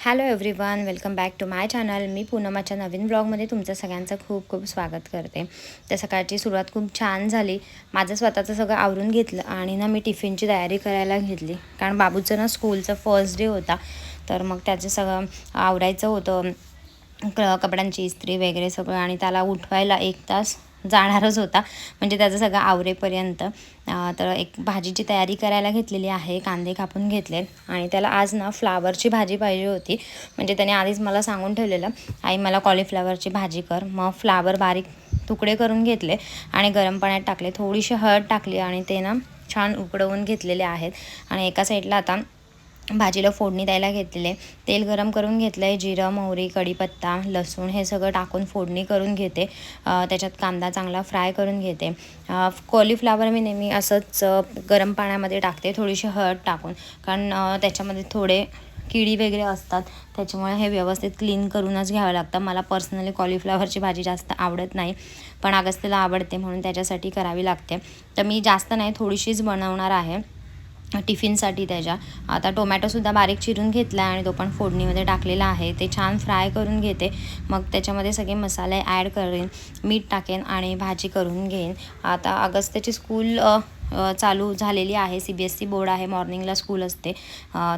Hello everyone welcome back to my channel मी पूनमाच्या नवीन ब्लॉगमध्ये तुमचं सगळ्यांचं खूप खूप स्वागत करते. तर सकाळची सुरुवात खूप छान झाली. माझं स्वतःचं सगळं आवरून घेतलं आणि ना मी टिफिनची तयारी करायला घेतली. कारण बाबूचं ना स्कूलचा फर्स्ट डे होता. तर मग त्याचं सगळं आवरायचं होतं. क कपड्यांची इस्त्री वगैरे सगळं आणि त्याला उठवायला एक तास जाणारच होता. म्हणजे त्याचं सगळं आवरेपर्यंत. तर एक भाजीची तयारी करायला घेतलेली आहे. कांदे कापून घेतले. आणि त्याला आज ना फ्लावरची भाजी पाहिजे होती. म्हणजे त्याने आधीच मला सांगून ठेवलेलं आई मला कॉलीफ्लावरची भाजी कर. मग फ्लावर बारीक तुकडे करून घेतले आणि गरम पाण्यात टाकले. थोडीशी हळद टाकली आणि ते ना छान उकडवून घेतलेले आहेत. आणि एका साईडला आता भाजीला फोडणी द्यायला घेतलेले. तेल गरम करून घेतलं आहे जिरं मोहरी कढीपत्ता लसूण हे सगळं टाकून फोडणी करून घेते. त्याच्यात कांदा चांगला फ्राय करून घेते. कॉलीफ्लावर मी नेहमी असंच गरम पाण्यामध्ये टाकते थोडीशी हळद टाकून. कारण त्याच्यामध्ये थोडे किडी वगैरे असतात त्याच्यामुळे हे व्यवस्थित क्लीन करूनच घ्यावं लागतं. मला पर्सनली कॉलीफ्लावरची भाजी जास्त आवडत नाही पण अगस्तीला आवडते म्हणून त्याच्यासाठी करावी लागते. तर मी जास्त नाही थोडीशीच बनवणार आहे. टिफिनसाठी त्याच्या. आता टोमॅटोसुद्धा बारीक चिरून घेतला आहे आणि तो पण फोडणीमध्ये टाकलेला आहे. ते छान फ्राय करून घेते. मग त्याच्यामध्ये सगळे मसाले ॲड करेन मीठ टाकेन आणि भाजी करून घेईन. आता अगस्त्याची स्कूल चालू झालेली आहे. C B S C board आहे. मॉर्निंगला स्कूल असते.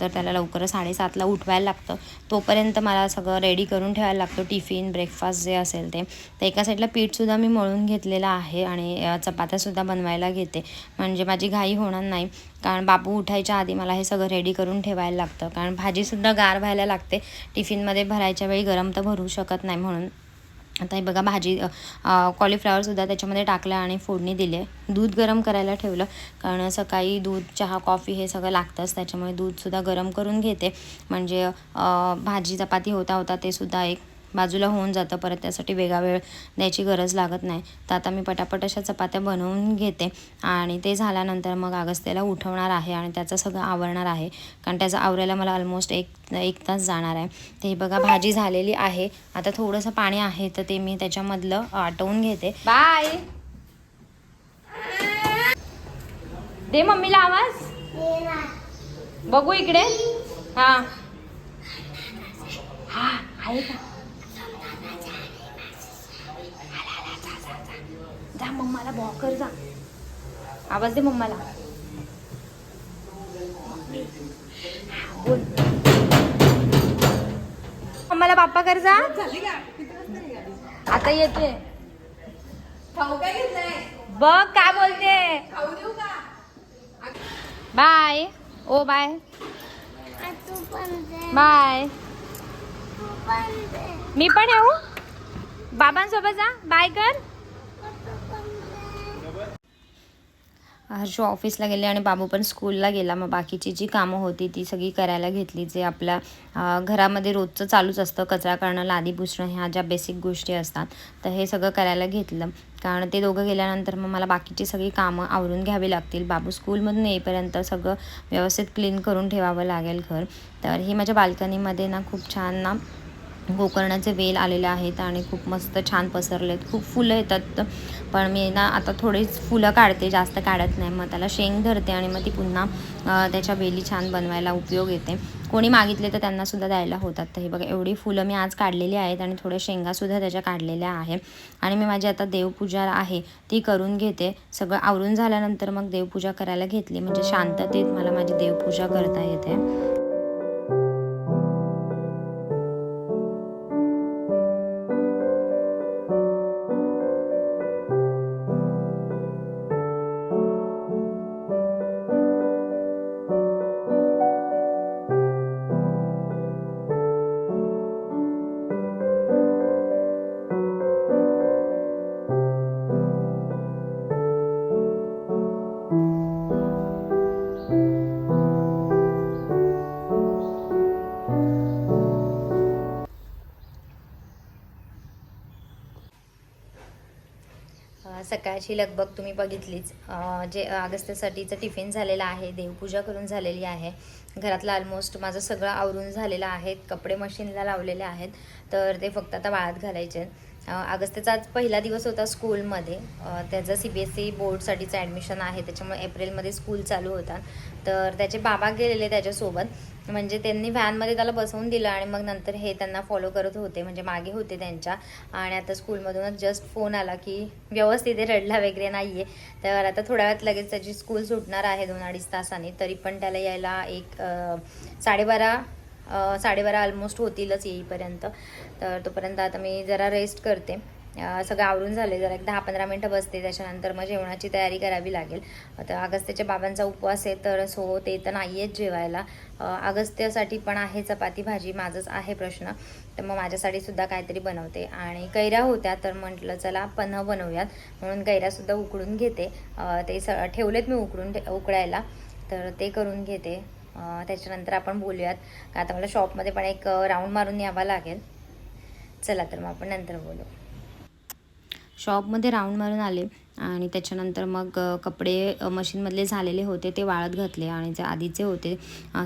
तर त्याला लवकर साडेसातला उठवायला लागतं. तोपर्यंत मला सगळं रेडी करून ठेवायला लागतं. टिफिन ब्रेकफास्ट जे असेल ते. तर एका साईडला पीठसुद्धा मी मळून घेतलेलं आहे आणि चपात्यासुद्धा बनवायला घेते. म्हणजे माझी घाई होणार नाही. कारण बापू उठायच्या आधी मला हे सगळं रेडी करून ठेवायला लागतं. कारण भाजीसुद्धा गार व्हायला लागते. टिफिनमध्ये भरायच्या वेळी गरम तर भरू शकत नाही म्हणून. आता हे बघा भाजी कॉलीफ्लावरसुद्धा त्याच्यामध्ये टाकलं आणि फोडणी दिले. दूध गरम करायला ठेवलं कारण सकाळी दूध चहा कॉफी हे सगळं लागतंच त्याच्यामुळे दूधसुद्धा गरम करून घेते. म्हणजे भाजी चपाती होता होता ते सुद्धा एक बाजूला होऊन जातं परत त्यासाठी वेगळा वेळ द्यायची गरज लागत नाही. तर आता मी पटापट अशा चपात्या बनवून घेते. आणि ते झाल्यानंतर मग अगस्त्याला उठवणार आहे आणि त्याचं सगळं आवरणार आहे. कारण त्याचं आवरायला मला ऑलमोस्ट एक एक तास जाणार आहे. ते बघा भाजी झालेली आहे. आता थोडंसं पाणी आहे तर ते मी त्याच्यामधलं आटवून घेते. बाय. दे मम्मीला आवाज. बघू इकडे. हा. हा आहे का? जा मम्माला बॉकर जा. आवाज दे मम्माला. बोल. मम्माला बाप्पा कर जा. आता येते. खाऊ काय घेतलंय बघ काय बोलते. खाऊ देऊ का? बाय. ओ बाय. बाय. मी पण येऊ? बाबांसोबत जा. बाय कर. हर्षू ऑफिसला गेले आणि बाबू पण स्कूलला गेला. मग बाकीची जी कामं होती ती सगळी करायला घेतली. जे आपल्या घरामध्ये रोजचं चालूच असतं. कचरा करणं लादी पुसणं ह्या ज्या बेसिक गोष्टी असतात तर हे सगळं करायला घेतलं. कारण ते दोघं गेल्यानंतर मग मला बाकीची सगळी कामं आवरून घ्यावी लागतील. बाबू स्कूलमधून येईपर्यंत सगळं व्यवस्थित क्लीन करून ठेवावं लागेल घर. तर हे माझ्या बाल्कनीमध्ये ना खूप छान ना गोकर्णाचे वेल आलेले आहेत आणि खूप मस्त छान पसरले आहेत खूप फुलं येतात. पण मी ना आता थोडीच फुलं काढते जास्त काढत नाही. मग त्याला शेंग धरते आणि मग ती पुन्हा त्याच्या वेली छान बनवायला उपयोग येते. कोणी मागितले तर त्यांनासुद्धा द्यायला होतात. तर हे बघा एवढी फुलं मी आज काढलेली आहेत आणि थोड्या शेंगासुद्धा त्याच्या काढलेल्या आहे आणि मी माझी आता देवपूजा आहे ती करून घेते. सगळं आवरून झाल्यानंतर मग देवपूजा करायला घेतली. म्हणजे शांततेत मला माझी देवपूजा करता येते. सकाळची लगबग तुम्ही बघितलीच. जे अगस्त्यासाठीचं टिफिन झालेलं आहे देवपूजा करून झालेली आहे. घरातलं ऑलमोस्ट माझं सगळं आवरून झालेलं आहे कपडे मशीनला लावलेले आहेत. तर ते फक्त आता वाळत घालायचे. आहेत. अगस्त्यचा आज पहिला दिवस होता स्कूलमध्ये. त्याचं सी बी एस ई बोर्डसाठीचं ॲडमिशन आहे. त्याच्यामुळे एप्रिलमध्ये स्कूल चालू होता. तर त्याचे बाबा गेलेले त्याच्यासोबत. म्हणजे त्यांनी व्हॅनमध्ये त्याला बसवून दिलं आणि मग नंतर हे त्यांना फॉलो करत होते. म्हणजे मागे होते त्यांच्या. आणि आता स्कूलमधूनच जस्ट फोन आला की व्यवस्थित रडला वगैरे नाही आहे तर आता थोड्या वेळात लगेच त्याची स्कूल सुटणार आहे दोन अडीच तासांनी. तरी पण त्याला यायला एक साडेबारा साडेबारा ऑलमोस्ट होतीलच येईपर्यंत. तर तोपर्यंत आता मी जरा रेस्ट करते. सगळं आवरून झाले जरा एक दहा पंधरा मिनटं बसते. त्याच्यानंतर मग जेवणाची तयारी करावी लागेल. तर अगस्त्याच्या बाबांचा उपवास आहे तर सो ते तर नाही आहेत जेवायला अगस्त्यासाठी पण आहे चपाती भाजी. माझंच आहे प्रश्न. तर मग माझ्यासाठी सुद्धा काहीतरी बनवते. आणि कैऱ्या होत्या तर म्हटलं चला पन्ह बनवूयात. म्हणून कैऱ्यासुद्धा उकडून घेते. ते स ठेवलेत मी उकडून ठे- उकडायला तर ते करून घेते. त्याच्यानंतर आपण बोलूयात. का आता मला शॉपमध्ये पण एक राऊंड मारून यावं लागेल. चला तर मग आपण नंतर बोलू. शॉपमध्ये राऊंड मारून आले. आणि त्याच्यानंतर मग कपडे मशीनमधले झालेले होते ते वाळत घातले आणि जे आधीचे होते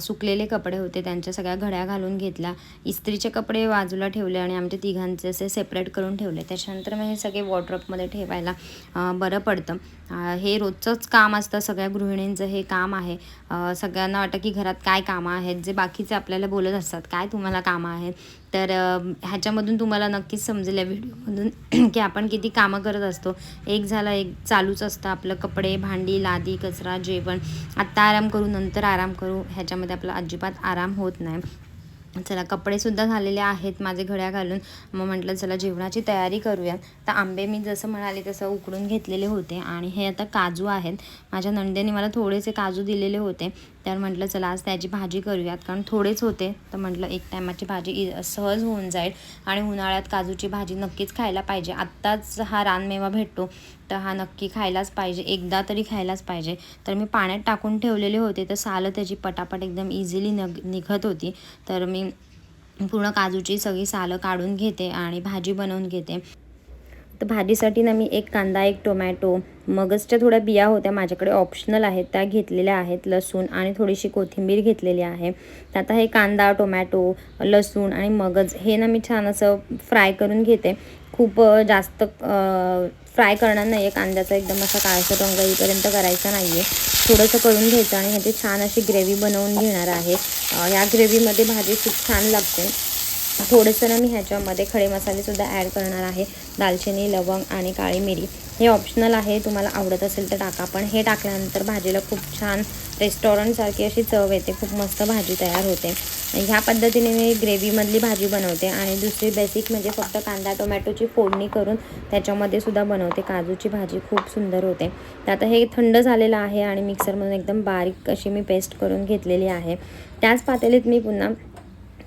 सुकलेले कपडे होते त्यांच्या सगळ्या घड्या घालून घेतल्या. इस्त्रीचे कपडे बाजूला ठेवले आणि आमच्या तिघांचे असे सेपरेट करून ठेवले. त्याच्यानंतर मग हे सगळे वॉर्ड्रॉपमध्ये ठेवायला बरं पडतं. हे रोजचंच काम असतं सगळ्या गृहिणींचं हे काम आहे. सगळ्यांना वाटतं की घरात काय कामं आहेत जे बाकीचे आपल्याला बोलत असतात काय तुम्हाला कामं आहेत? तर ह्याच्यामधून तुम्हाला नक्कीच समजेल या व्हिडिओमधून की आपण किती कामं करत असतो. एक झालं एक चालूच असतं आपलं कपडे भांडी लादी कचरा जेवण. आत्ता आराम करू नंतर आराम करू ह्याच्यामध्ये आपला अजिबात आराम होत नाही. चला कपडेसुद्धा झालेले आहेत माझे घड्या घालून. मग म्हटलं चला जेवणाची तयारी करूया. तर आंबे मी जसं म्हणाले तसं उकडून घेतलेले होते. आणि हे आता काजू आहेत. माझ्या नंदेने मला थोडेसे काजू दिलेले होते. तर म्हटलं चला आज त्याची भाजी करूयात. कारण थोडेच होते तर म्हटलं एक टायमाची भाजी इ- सहज होऊन जाईल आणि उन्हाळ्यात काजूची भाजी नक्कीच खायला पाहिजे. आत्ताच हा रानमेवा भेटतो तर हा नक्की खायलाच पाहिजे एकदा तरी खायलाच पाहिजे. तर मी पाण्यात टाकून ठेवलेले होते तर सालं त्याची पटापट एकदम इझिली नग निघत होती. तर मी पूर्ण काजूची सगळी सालं काढून घेते आणि भाजी बनवून घेते. तर भाजीसाठी ना मी एक कांदा एक टोमॅटो मगजच्या थोड्या बिया होत्या माझ्याकडे ऑप्शनल आहेत त्या घेतलेल्या आहेत लसूण आणि थोडीशी कोथिंबीर घेतलेली आहे. तर आता हे कांदा टोमॅटो लसूण आणि मगज हे ना मी छान असं फ्राय करून घेते. खूप जास्त फ्राय करणार नाही आहे कांद्याचा एकदम असा काळसर रंग येईपर्यंत करायचा नाही आहे थोडंसं करून घ्यायचं आणि ह्याची छान अशी ग्रेव्ही बनवून घेणार आहे. या ग्रेव्हीमध्ये भाजी खूप छान लागते. थोडंसं ना मी ह्याच्यामध्ये खडे मसालेसुद्धा ॲड करणार आहे. दालचिनी लवंग आणि काळी मिरी. हे ऑप्शनल आहे. तुम्हाला आवडत असेल तर टाका. पण हे टाकल्यानंतर भाजीला खूप छान रेस्टॉरंटसारखी अशी चव येते. खूप मस्त भाजी तयार होते. ह्या पद्धतीने मी ग्रेव्हीमधली भाजी बनवते. आणि दुसरी बेसिक म्हणजे फक्त कांदा टोमॅटोची फोडणी करून त्याच्यामध्ये सुद्धा बनवते. काजूची भाजी खूप सुंदर होते. तर आता हे थंड झालेलं आहे आणि मिक्सरमधून एकदम बारीक अशी मी पेस्ट करून घेतलेली आहे. त्याच पातेलीत मी पुन्हा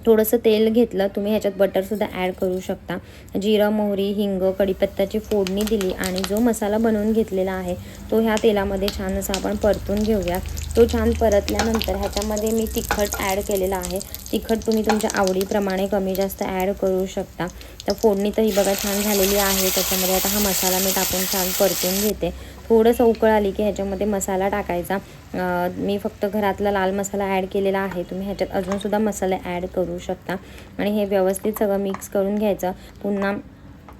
थोडंसं तेल घेतलं तुम्ही ह्याच्यात बटरसुद्धा ॲड करू शकता. जिरं मोहरी हिंग कढीपत्त्याची फोडणी दिली आणि जो मसाला बनवून घेतलेला आहे तो ह्या तेलामध्ये छान असा आपण परतून घेऊया. तो छान परतल्यानंतर ह्याच्यामध्ये मी तिखट ॲड केलेला आहे. तिखट तुम्ही तुमच्या आवडीप्रमाणे कमी जास्त ॲड करू शकता. तर फोडणी तर ही बघा छान झालेली आहे त्याच्यामध्ये आता हा मसाला मी टाकून छान परतून घेते. थोडंसं उकळ आली की ह्याच्यामध्ये मसाला टाकायचा. मी फक्त घरातला लाल मसाला ॲड केलेला आहे. तुम्ही ह्याच्यात अजूनसुद्धा मसाले ॲड करू शकता. आणि हे व्यवस्थित सगळं मिक्स करून घ्यायचं. पुन्हा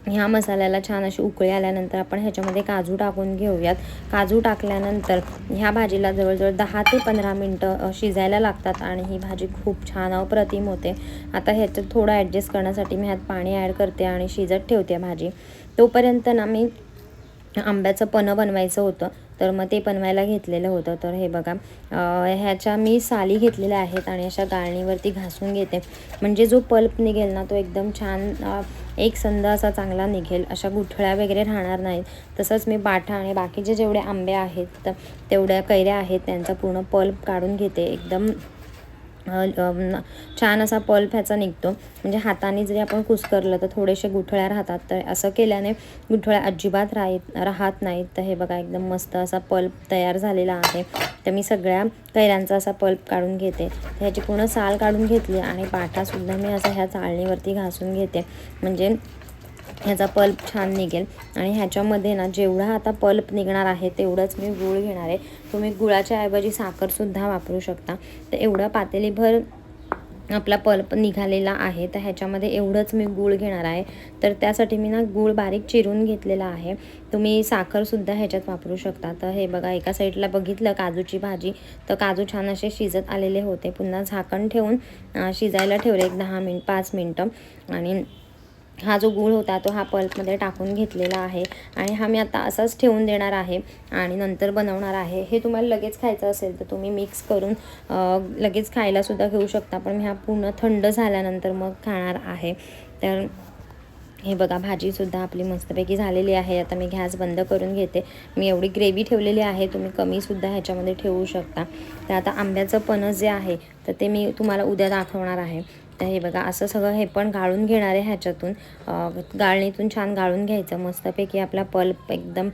ह्या मसाल्याला छान अशी उकळी आल्यानंतर आपण ह्याच्यामध्ये काजू टाकून घेऊयात. काजू टाकल्यानंतर ह्या भाजीला जवळजवळ दहा ते पंधरा मिनटं शिजायला लागतात आणि ही भाजी खूप छान अप्रतिम होते. आता ह्याच्यात थोडं ॲडजस्ट करण्यासाठी मी ह्यात पाणी ॲड करते आणि शिजत ठेवते भाजी. तोपर्यंत ना मी आंब्याचं पनं बनवायचं होतं तर मग ते बनवायला घेतलेलं होतं. तर हे बघा ह्याच्या मी साली घेतलेल्या आहेत आणि अशा गाळणीवरती घासून घेते. म्हणजे जो पल्प निघेल ना तो एकदम छान एक संद असा चांगला निघेल अशा गुठळ्या वगैरे राहणार नाहीत. तसंच मी बाठा आणि बाकीचे जेवढे आंबे आहेत तर तेवढ्या कैऱ्या आहेत त्यांचा पूर्ण पल्प काढून घेते. एकदम छान असा पल्प ह्याचा निघतो. म्हणजे हाताने जरी आपण कुस्करलं तर थोडेसे गुठळ्या राहतात. तर असं केल्याने गुठळ्या अजिबात राहत राहत नाहीत. तर हे बघा एकदम मस्त असा पल्प तयार झालेला आहे. तर मी सगळ्या कैऱ्यांचा असा पल्प काढून घेते. ह्याची पूर्ण साल काढून घेतली आणि पाठासुद्धा मी असा ह्या चाळणीवरती घासून घेते. म्हणजे ह्याचा पल्प छान निघेल. आणि ह्याच्यामध्ये ना जेवढा आता पल्प निघणार आहे तेवढंच मी गूळ घेणार आहे. तुम्ही गुळाच्या ऐवजी साखरसुद्धा वापरू शकता. तर एवढं पातेलीभर आपला पल्प निघालेला आहे. तर ह्याच्यामध्ये एवढंच मी गूळ घेणार आहे. तर त्यासाठी मी ना गूळ बारीक चिरून घेतलेला आहे. तुम्ही साखरसुद्धा ह्याच्यात वापरू शकता. तर हे बघा एका साईडला बघितलं काजूची भाजी. तर काजू छान असे शिजत आलेले होते. पुन्हा झाकण ठेवून शिजायला ठेवले एक दहा मिनिट पाच मिनटं. आणि हा जो गूळ होता तो हा पल्पमध्ये टाकून घेतलेला आहे आणि हा मी आता असाच ठेवून देणार आहे आणि नंतर बनवणार आहे. हे तुम्हाला लगेच खायचं असेल तर तुम्ही मिक्स करून लगेच खायलासुद्धा घेऊ शकता. पण मी हा पूर्ण थंड झाल्यानंतर मग खाणार आहे. तर हे बघा भाजीसुद्धा आपली मस्तपैकी झालेली आहे. आता मी गॅस बंद करून घेते. मी एवढी ग्रेव्ही ठेवलेली आहे तुम्ही कमीसुद्धा ह्याच्यामध्ये ठेवू शकता. तर आता आंब्याचं पणस जे आहे तर ते मी तुम्हाला उद्या दाखवणार आहे. तर हे बघा असं सगळं हे पण गाळून घेणार आहे ह्याच्यातून. गाळणीतून छान गाळून घ्यायचं. मस्तपैकी आपला पल्प एकदम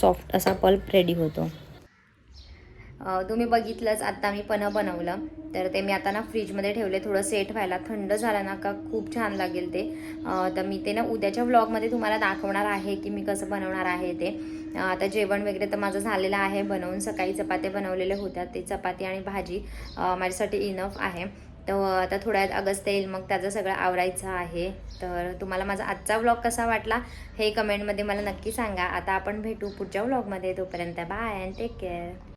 सॉफ्ट असा पल्प रेडी होतो. तुम्ही बघितलंच आत्ता मी पण बनवलं. तर ते मी आता ना फ्रीजमध्ये ठेवले. थोडं सेट व्हायला. थंड झालं ना का खूप छान लागेल ते. तर मी ते ना उद्याच्या व्लॉगमध्ये तुम्हाला दाखवणार आहे की मी कसं बनवणार आहे ते. आता जेवण वगैरे तर माझं झालेलं आहे. बनवून सकाळी चपात्या बनवलेल्या होत्या. ते चपाती आणि भाजी माझ्यासाठी इनफ आहे. तर आता थोड्या वेळात अगस्त येईल मग त्याचं सगळं आवरायचं आहे. तर तुम्हाला माझा आजचा व्लॉग कसा वाटला हे कमेंटमध्ये मला नक्की सांगा. आता आपण भेटू पुढच्या व्लॉगमध्ये तोपर्यंत बाय अँड टेक केअर